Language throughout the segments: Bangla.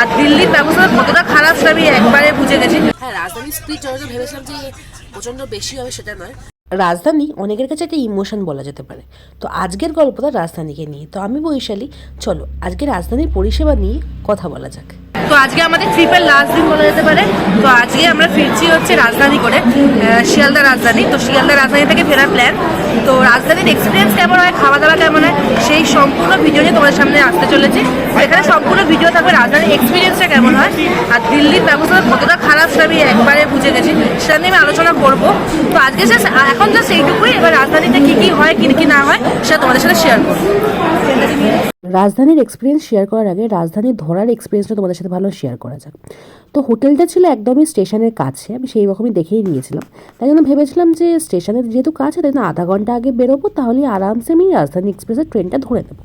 আর দিল্লির ব্যবস্থা কতটা খারাপ সেটা আমি একবারে বুঝে গেছি। হ্যাঁ রাজধানীর স্পিড চলাচল ভেবেছিলাম যে প্রচণ্ড বেশি হবে সেটা নয়। রাজধানী অনেকের কাছে একটা ইমোশন বলা যেতে পারে। তো আজকের গল্পটা রাজধানীকে নিয়ে। তো আমি বৈশালী চলো আজকে রাজধানীর পরিষেবা নিয়ে কথা বলা যাক। তো আজকে আমাদের ট্রিপের লাস্ট দিন বলা যেতে পারে। তো আজকে আমরা ফিরছি হচ্ছে রাজধানী করে শিয়ালদা রাজধানী। তো শিয়ালদা রাজধানী থেকে ফেরার প্ল্যান তো রাজধানীর এক্সপিরিয়েন্স কেমন হয় খাওয়া দাওয়া কেমন হয়, সেই সম্পূর্ণ ভিডিও নিয়ে তোমাদের সামনে আসতে চলেছি। এখানে সম্পূর্ণ ভিডিও থাকবে, রাজধানীর এক্সপিরিয়েন্সটা কেমন হয়, আর দিল্লির ব্যবস্থা কতটা খারাপ সেটা আমি একবারে বুঝে গেছি, সেটা নিয়ে আমি আলোচনা করব। তো আজকে জাস্ট এখন জাস্ট এইটুকুই, এবার রাজধানীতে কী কী হয়, কী কী না হয়, সেটা তোমাদের সাথে শেয়ার করব। রাজধানীর এক্সপিরিয়েন্স শেয়ার করার আগে রাজধানী ধরার এক্সপিরিয়েন্সটা তোমাদের সাথে ভালো শেয়ার করা যাক। তো হোটেলটা ছিল একদমই স্টেশনের কাছে, আমি সেই রকমই দেখেই নিয়েছিলাম। তাই জন্য ভেবেছিলাম যে স্টেশনের যেহেতু কাছে, তাই জন্য আধা ঘণ্টা আগে বেরোবো, তাহলে আরামসে আমি রাজধানী এক্সপ্রেসের ট্রেনটা ধরে নেব।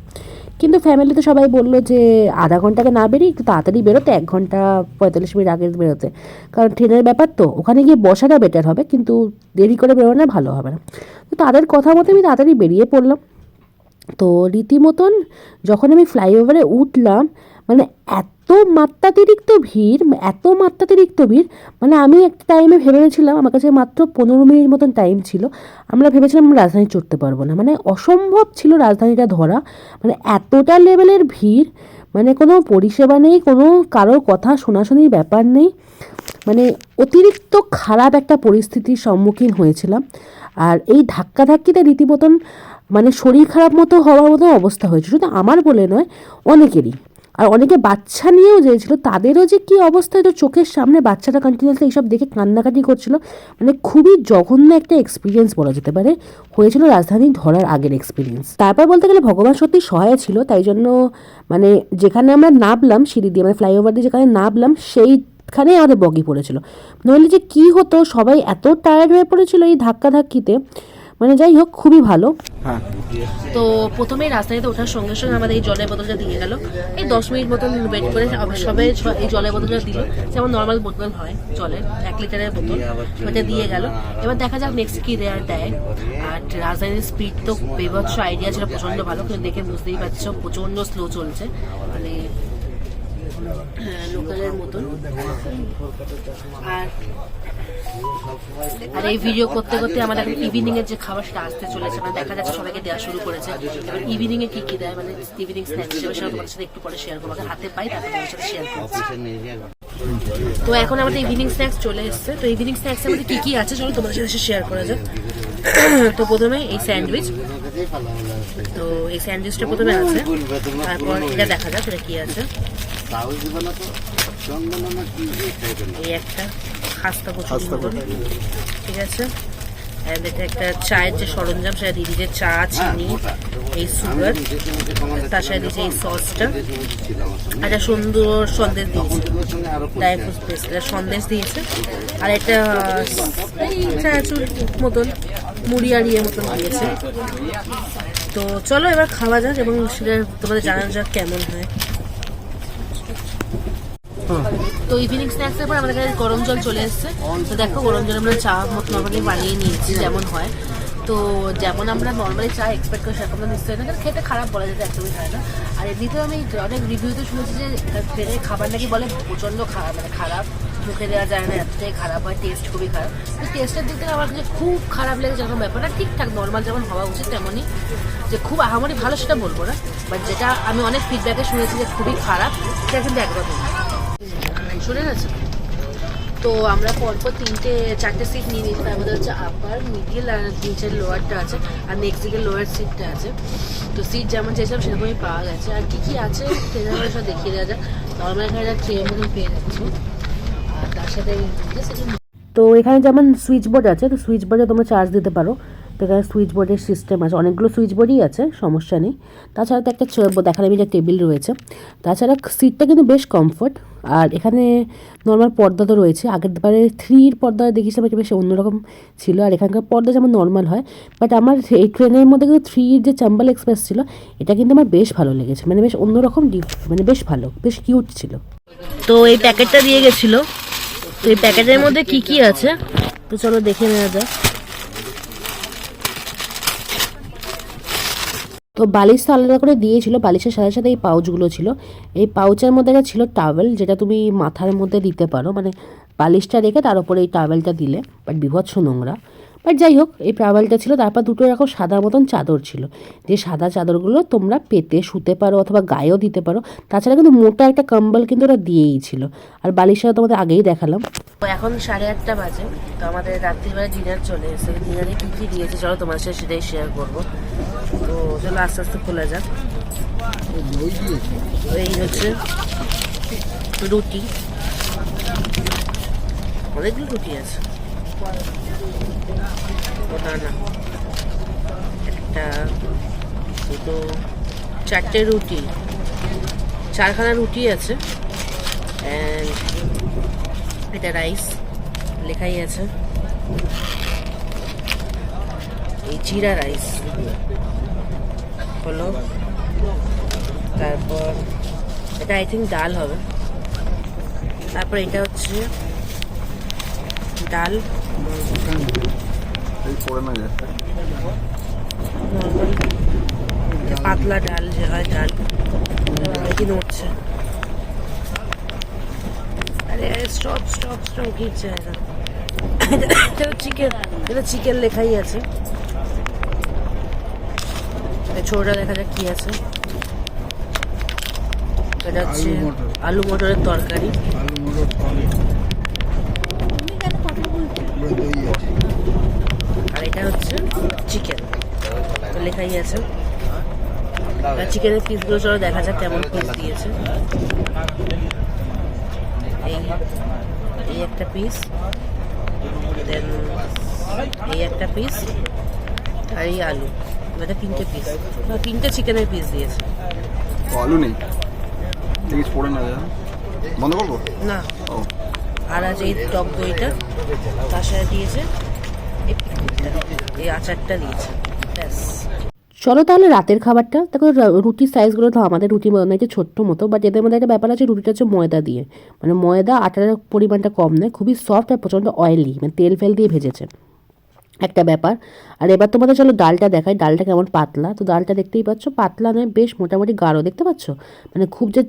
কিন্তু ফ্যামিলিতে সবাই বলল যে আধা ঘন্টাকে না বেরিয়ে একটু তাড়াতাড়ি বেরোতে, এক ঘণ্টা পঁয়তাল্লিশ মিনিট আগে বেরোতে। কারণ ট্রেনের ব্যাপার তো, ওখানে গিয়ে বসাটা বেটার হবে, কিন্তু দেরি করে বেরোনো ভালো হবে না। তো তাদের কথা মতো আমি তাড়াতাড়ি বেরিয়ে পড়লাম। তো রীতিমতন যখন আমি ফ্লাইওভারে উঠলাম মানে এত মাত্রাতিরিক্ত ভিড়, এত মাত্রাতিরিক্ত ভিড় মানে আমি একটা টাইমে ভেবেছিলাম, আমার কাছে মাত্র পনেরো মিনিট মতন টাইম ছিল, আমরা ভেবেছিলাম আমরা রাজধানী চড়তে পারব না। মানে অসম্ভব ছিল রাজধানীটা ধরা মানে এতটা লেভেলের ভিড় মানে কোনো পরিষেবা নেই, কোনো কারোর কথা শোনাশুনির ব্যাপার নেই। মানে অতিরিক্ত খারাপ একটা পরিস্থিতির সম্মুখীন হয়েছিলাম। আর এই ধাক্কাধাক্কিতে রীতিমতন মানে শরীর খারাপ মতো হওয়ার মতো অবস্থা হয়েছে। শুধু আমার বলে নয়, অনেকেরই। আর অনেকে বাচ্চা নিয়েও যেয়েছিল তাদেরও যে কী অবস্থা তো চোখের সামনে বাচ্চাটা কন্টিনিউসলি এইসব দেখে কান্নাকাটি করছিল। মানে খুবই জঘন্য একটা এক্সপিরিয়েন্স বলা যেতে পারে। হয়েছিল রাজধানী ধরার আগের এক্সপিরিয়েন্স তারপর বলতে গেলে ভগবান সত্যি সহায় ছিল, তাই জন্য মানে যেখানে আমরা নামলাম সিঁড়ি দিয়ে মানে ফ্লাইওভার দিয়ে যেখানে নামলাম সেই খানেই আমাদের বগি পড়েছিল। নইলে যে কি হতো, সবাই এত টায়ার্ড হয়ে পড়েছিল এই ধাক্কা ধাক্কিতে মানে যাই হোক খুবই ভালো। তো প্রথমেই রাজধানীতে ওঠার সঙ্গে সঙ্গে আমাদের এই জলের বোতলটা দিয়ে গেল। এই দশ মিনিট মতন ওয়েট করে সবাই এই জলের বোতলটা দিল। যেমন নর্মাল বোতল হয় জলের এক লিটারের বোতল। ওটা দিয়ে গেল। এবার দেখা যাক নেক্সট কি দেয়ার দেয়। আর রাজধানীর স্পিড তো বেবচ্ছ আইডিয়া ছিল প্রচণ্ড ভালো। কিন্তু দেখে বুঝতেই পারছ প্রচণ্ড স্লো চলছে। মানে লোকালের মতন। আর আর এই ভিডিও করতে করতে আমাদের ইভিনিং এর যে খাবার সেটা আসতে চলেছে মানে দেখা যাচ্ছে সবাইকে দেওয়া শুরু করেছে। এবার ইভিনিং এ কি কি দেয়? মানে ইভিনিং স্ন্যাক্স হিসেবে সেটা সাথে একটু পরে শেয়ার করব। হাতে পাই তোমাদের সাথে শেয়ার করব। তো এখন আমাদের ইভিনিং স্ন্যাক্স চলে এসেছে। তো ইভিনিং স্ন্যাক্স আমাদের কি কি আছে চলো তোমাদের সাথে শেয়ার করা যাক। তো প্রথমে এই স্যান্ডউইচ তো এই স্যান্ডউইচটা প্রথমে আছে। তারপর এটা দেখা যাক, এটা কি আছে। এই একটা খাস্তা কচুরি ঠিক আছে? And এটা একটা চায়ের যে সরঞ্জাম সেটা দিয়ে দিয়েছে চা চিনি এই সুগার তার সাথে দিয়েছে এই সসটা একটা সুন্দর সন্দেশ দিয়েছে। ড্রাই ফ্রুট পেস্ট সন্দেশ দিয়েছে। আর একটা এই চাচুর মতন মুড়ি আর ইয়ে মতন দিয়েছে। তো চলো এবার খাওয়া যাক এবং সেটা তোমাদের জানানো যাক কেমন হয়। তো ইভিনিং স্ন্যাক্সের পর আমাদের কাছে গরম জল চলে এসেছে। তো দেখো, গরম জল আমরা চা মতো নর্মালি বানিয়ে নিয়েছি, যেমন হয়। তো যেমন আমরা নর্মালি চা এক্সপেক্ট করি, সেরকম নিশ্চয়ই না কারণ খেতে খারাপ বলা যেতে একদমই হয় না। আর এমনিতেও আমি অনেক রিভিউতে শুনেছি যে ট্রেনের খাবার নাকি বলে প্রচণ্ড খারাপ মানে খারাপ, মুখে দেওয়া যায় না, এতটাই খারাপ হয় টেস্ট খুবই খারাপ। তো টেস্টের দিক থেকে আমার কাছে খুব খারাপ লেগেছে এরকম ব্যাপার না ঠিকঠাক নর্মাল যেমন হওয়া উচিত তেমনই। যে খুব আহামরি ভালো সেটা বলব না বাট যেটা আমি অনেক ফিডব্যাকে শুনেছি যে খুবই খারাপ, সেটা কিন্তু একদমই শুনে গেছে তো আমরা পরপর তিনটে, চারটে সিট নিয়ে নিয়েছি। তার মধ্যে হচ্ছে আপার মিডিল আর নিচের লোয়ারটা আছে আর নেক্সট দিকে লোয়ার সিটটা আছে। তো সিট যেমন চেয়েছিলাম, সেরকমই পাওয়া গেছে। আর কী কী আছে ট্রেনের সব দেখিয়ে দেওয়া যাক। নর্মাল এখানে একটা ট্রেনের মতন পেয়ে যাচ্ছি। আর তার সাথে তো এখানে যেমন সুইচ বোর্ড আছে, তো সুইচ বোর্ডে তোমরা চার্জ দিতে পারো। এখানে সুইচ বোর্ডের সিস্টেম আছে। অনেকগুলো সুইচ বোর্ডই আছে, সমস্যা নেই। তাছাড়া তো একটা দেখার আমি একটা টেবিল রয়েছে। তাছাড়া সিটটা কিন্তু বেশ কমফোর্ট আর এখানে নর্মাল পর্দা তো রয়েছে। আগের বারে থ্রির পর্দা দেখিয়েছিলাম, এটা বেশ অন্যরকম ছিল। আর এখানকার পর্দা যেমন নর্মাল হয় বাট আমার এই ট্রেনের মধ্যে কিন্তু থ্রির যে চাম্বাল এক্সপ্রেস ছিল, এটা কিন্তু আমার বেশ ভালো লেগেছে। মানে বেশ অন্যরকম মানে বেশ ভালো, বেশ কিউট ছিল। তো এই প্যাকেটটা দিয়ে গেছিল। তো এই প্যাকেটের মধ্যে কি কি আছে? তো চলো দেখে নেওয়া যাক। তো বালিশ তো আলাদা করে দিয়েছিল, বালিশের সাথে সাথে এই পাউচগুলো ছিল। এই পাউচের মধ্যে একটা ছিল টাওয়েল যেটা তুমি মাথার মধ্যে দিতে পারো। মানে বালিশটা রেখে তার উপরে এই টাওয়েলটা দিলে। বাট বিভৎস নোংরা। বাট যাই হোক, এই টাওয়েলটা ছিল, তারপর দুটো এরকম সাদা মতন চাদর ছিল। যে সাদা চাদরগুলো তোমরা পেতে, শুতে পারো অথবা গায়েও দিতে পারো, তাছাড়া কিন্তু মোটা একটা কম্বল কিন্তু ওরা দিয়েই ছিল। আর বালিশটা তোমাদের আগেই দেখালাম। এখন সাড়ে আটটা বাজে, তো আমাদের রাত্রিবেলা ডিনার চলে এসেছে। ডিনারে কী কী দিয়েছে চলো তোমার সাথে সেটাই শেয়ার করব। তো চলো আস্তে আস্তে খোলা যাক। এই হচ্ছে রুটি। অনেকগুলো রুটি আছে। ওটা না। একটা দুটো, চারটে রুটি। চারখানা রুটি আছে। অ্যান্ড এটা রাইস লেখাই আছে। এই জিরা রাইস হলো। তারপর এটা আই থিঙ্ক ডাল হবে। তারপর এটা হচ্ছে ডাল। পড়ে না যায়। পাতলা ডাল যে হয় ডাল। কি নড়ছে। আরে স্টপ স্টপ স্টপ কি জায়গা এটা চিকেন এটা চিকেন লেখাই আছে। ছোটটা দেখা যাক কি আছে। এটা হচ্ছে আলু মটর। আলু মটরের তরকারি। আলু মটর টমেটো পুরো দই আছে আর এটা হচ্ছে চিকেন লেখাই আছে। চিকেনের পিসগুলো চলো দেখা যাক কেমন পিস দিয়েছে। এই এই একটা পিস দেন এই একটা পিস আর এই আলু। এটা তিনটে পিস তিনটে চিকেনের পিস দিয়েছে। আলু নেই? দেখিস পড়ে না বন্ধ করব? না। আর আজ এই টক দইটা তার সাথে দিয়েছে চলো তাহলে রাতের খাবারটা। দেখো রুটির সাইজগুলো তো আমাদের রুটি হচ্ছে ছোট্ট মতো বাট এদের মধ্যে একটা ব্যাপার আছে, রুটিটা হচ্ছে ময়দা দিয়ে। মানে ময়দা আটার পরিমাণটা কম নয়, খুবই সফট আর প্রচণ্ড অয়েলি মানে তেল ফেল দিয়ে ভেজেছে। একটা ব্যাপার। আর এবার তোমাদের চলো ডালটা দেখাই, ডালটা কেমন পাতলা? তো ডালটা দেখতেই পাচ্ছ, পাতলা নয়, বেশ মোটামুটি গাঢ়, দেখতে পাচ্ছ? মানে খুব যে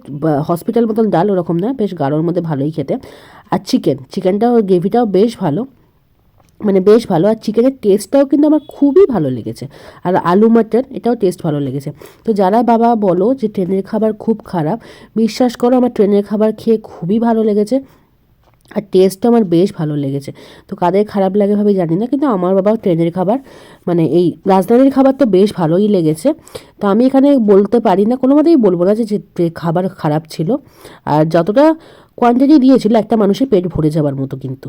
হসপিটাল মতন ডাল ওরকম নয়, বেশ গাঢ়র মধ্যে ভালোই খেতে। আর চিকেন চিকেনটাও গ্রেভিটাও বেশ ভালো। মানে বেশ ভালো। আর চিকেনের টেস্টটাও কিন্তু আমার খুবই ভালো লেগেছে। আর আলু মাটন, এটাও টেস্ট ভালো লেগেছে। তো যারা বাবা বলো যে ট্রেনের খাবার খুব খারাপ, বিশ্বাস করো আমার ট্রেনের খাবার খেয়ে খুবই ভালো লেগেছে। আর টেস্টটা আমার বেশ ভালো লেগেছে। তো কাদের খারাপ লাগে ভাবে জানি না, কিন্তু আমার বাবা ট্রেনের খাবার মানে এই রাজধানীর খাবার তো বেশ ভালোই লেগেছে। তো আমি এখানে বলতে পারি না, কোনো মতেই বলব না যে খাবার খারাপ ছিল। আর যতটা কোয়ান্টিটি দিয়েছিল, একটা মানুষের পেট ভরে যাবার মতো কিন্তু।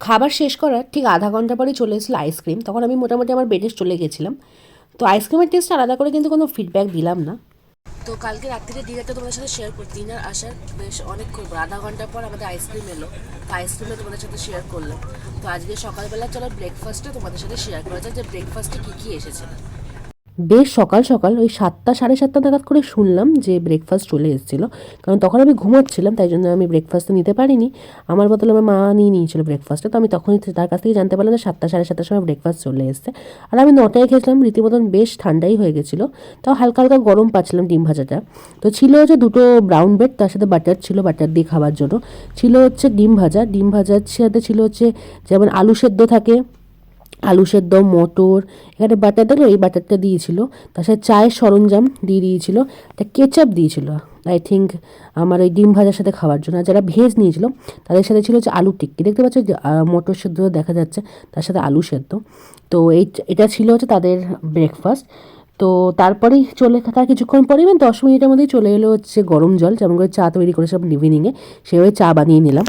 খাবার শেষ করার ঠিক আধা ঘণ্টা পরে চলে এসেছিল আইসক্রিম তখন আমি মোটামুটি আমার বেডে চলে গেছিলাম। তো আইসক্রিমের টেস্ট আলাদা করে কিন্তু কোনো ফিডব্যাক দিলাম না। তো কালকে রাত্রিতে ডিনারটা তোমাদের সাথে শেয়ার করি ডিনার আসার বেশ অনেক করব আধা ঘণ্টা পর আমাদের আইসক্রিম এলো। তো আইসক্রিমটা তোমাদের সাথে শেয়ার করলাম। তো আজকে সকালবেলা চলো ব্রেকফাস্টটা তোমাদের সাথে শেয়ার করা যায় যে ব্রেকফাস্টে কী কী এসেছে। বেশ সকাল সকাল ওই সাতটা, সাড়ে সাতটা নাগাদ করে শুনলাম যে ব্রেকফাস্ট চলে এসেছিল। কারণ তখন আমি ঘুমাচ্ছিলাম, তাই জন্য আমি ব্রেকফাস্টটা নিতে পারিনি। আমার বদলে আমার মা নিয়ে নিয়েছিল ব্রেকফাস্টটা তো আমি তখনই তার কাছ থেকে জানতে পারলাম যে সাতটা, সাড়ে সাতটার সময় ব্রেকফাস্ট চলে এসেছে। আর আমি নটায় খেয়েছিলাম, রীতিমতন বেশ ঠান্ডাই হয়ে গেছিল। তাও হালকা হালকা গরম পাচ্ছিলাম ডিম ভাজাটা। তো ছিল হচ্ছে দুটো ব্রাউন ব্রেড তার সাথে বাটার ছিল বাটার দিয়ে খাওয়ার জন্য। ছিল হচ্ছে ডিম ভাজা, ডিম ভাজার সাথে ছিল হচ্ছে যেমন আলু সেদ্ধ থাকে। আলু সেদ্ধ, মটর, এখানে বাটার দিল এই বাটারটা দিয়েছিল তার সাথে চায়ের সরঞ্জাম দিয়ে দিয়েছিল, একটা কেচাপ দিয়েছিল আই থিঙ্ক আমার ওই ডিম ভাজার সাথে খাওয়ার জন্য যারা ভেজ নিয়েছিল, তাদের সাথে ছিল হচ্ছে আলু টিক্কি, দেখতে পাচ্ছ যে মটর সেদ্ধ দেখা যাচ্ছে, তার সাথে আলু সেদ্ধ, তো এই, এটা ছিল হচ্ছে তাদের ব্রেকফাস্ট তো তারপরেই চলে তার কিছুক্ষণ পরে মানে দশ মিনিটের মধ্যেই চলে এলো হচ্ছে গরম জল, যেমন করে চা তৈরি করেছিলাম ইভিনিংয়ে সেভাবে চা বানিয়ে নিলাম।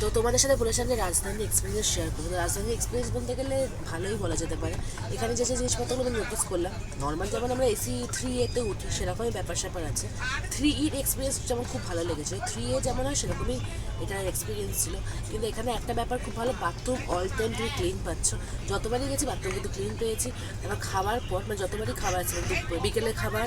তো তোমাদের সাথে বলেছিলাম যে রাজধানী এক্সপিরিয়েন্স শেয়ার করব। তো রাজধানী এক্সপিরিয়েন্স বলতে গেলে ভালোই বলা যেতে পারে। এখানে যে যে জিনিসপত্রগুলো আমি নোটিস করলাম নর্মাল যেমন আমরা এসি থ্রি এতে উঠি, সেরকমই ব্যাপার স্যাপার আছে। থ্রি ইর এক্সপিরিয়েন্স যেমন খুব ভালো লেগেছে। থ্রি এ যেমন হয়, সেরকমই এটার এক্সপিরিয়েন্স ছিল। কিন্তু এখানে একটা ব্যাপার খুব ভালো বাথরুম অল টাইম তুমি ক্লিন পাচ্ছ। যতবারই গেছি বাথরুম কিন্তু ক্লিন পেয়েছি। এবার খাওয়ার পর মানে যতবারই খাবার আছে মানে বিকেলের খাবার,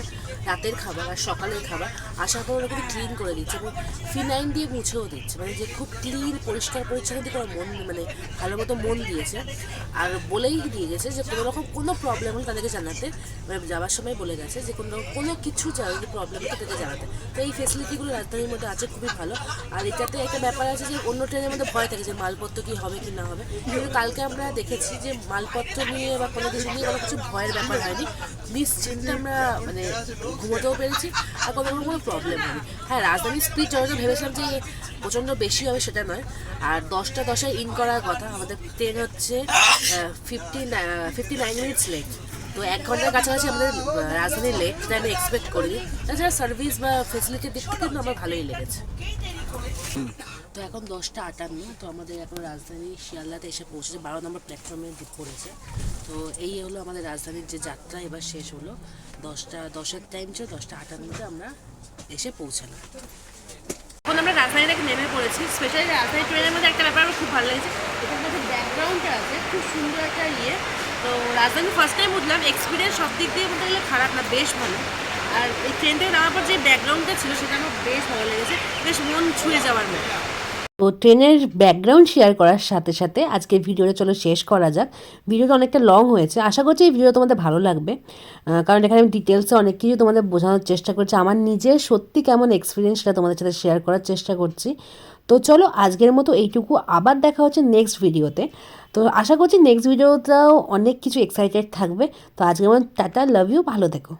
রাতের খাবার আর সকালের খাবার, আসার পর ওরা কিন্তু ক্লিন করে দিচ্ছে এবং ফিনাইন দিয়ে মুছেও দিচ্ছে। মানে যে খুব ক্লিন পরিষ্কার পরিষ্কার পরিচ্ছন্ন দিকে মন মানে ভালো মতো মন দিয়েছে। আর বলেই দিয়ে গেছে যে কোনো রকম কোনো প্রবলেম হলে তাদেরকে জানাতে। মানে যাওয়ার সময় বলে গেছে যে কোনো কোনো কিছু যদি প্রবলেম হয় তাদেরকে জানাতে। তো এই ফেসিলিটিগুলো রাজধানীর মধ্যে আছে, খুবই ভালো। আর এটাতে একটা ব্যাপার আছে যে অন্য ট্রেনের মধ্যে ভয় থাকে যে মালপত্র কি হবে কি না হবে। কিন্তু কালকে আমরা দেখেছি যে মালপত্র নিয়ে বা কোনো কিছু নিয়ে কোনো কিছু ভয়ের ব্যাপার হয়নি। নিশ্চিন্তে আমরা মানে ঘুমোতেও পেরেছি আর কোনো রকম কোনো প্রবলেম হয়নি। হ্যাঁ রাজধানীর স্পিড যখন ভেবেছিলাম যে প্রচণ্ড বেশি হবে সেটা নয়। আর দশটা দশায় ইন করার কথা আমাদের ট্রেন হচ্ছে fifty fifty nine minutes late তো এক ঘণ্টার কাছাকাছি আমাদের আহ, রাজধানীর লেট সেটা আমি এক্সপেক্ট করিনি তাছাড়া সার্ভিস বা ফেসিলিটির দিক থেকে কিন্তু আমার ভালোই লেগেছে। তো এখন দশটা আটান্ন তো আমাদের এখন রাজধানী শিয়ালদাতে এসে পৌঁছেছে বারো নম্বর প্ল্যাটফর্মে পড়েছে তো এই হলো আমাদের রাজধানীর যে যাত্রা এবার শেষ হলো। দশটা দশের টাইম ছিল দশটা আটান্নতে আমরা এসে পৌঁছালাম। আমরা রাজধানী থেকে নেমে পড়েছি। স্পেশালি রাজধানী ট্রেনের মধ্যে একটা ব্যাপার আমার খুব ভালো লেগেছে। এখানে যে ব্যাকগ্রাউন্ডটা আছে, খুব সুন্দর একটা ইয়ে। তো রাজধানী ফার্স্ট টাইম উঠলাম এক্সপিরিয়েন্স সব দিক দিয়ে বলতে গেলে খারাপ না, বেশ ভালো। আর এই ট্রেন থেকে নামার পর যে ব্যাকগ্রাউন্ডটা ছিল, সেটা আমার বেশ ভালো লেগেছে। বেশ মন ছুঁয়ে যাওয়ার মতো। তো ট্রেনের ব্যাকগ্রাউন্ড শেয়ার করার সাথে সাথে আজকে ভিডিওটা চলো শেষ করা যাক। ভিডিওটা অনেকটা লং হয়েছে। আশা করছি এই ভিডিও তোমাদের ভালো লাগবে। কারণ এখানে আমি ডিটেলসে অনেক কিছু তোমাদের বোঝানোর চেষ্টা করছি। আমার নিজের সত্যি কেমন এক্সপিরিয়েন্স সেটা তোমাদের সাথে শেয়ার করার চেষ্টা করছি। তো চলো আজকের মতো এইটুকু। আবার দেখা হচ্ছে নেক্সট ভিডিওতে তো আশা করছি নেক্সট ভিডিওটাও অনেক কিছু এক্সাইটেড থাকবে। তো আজকের মতো টাটা লাভ ইউ ভালো থেকো।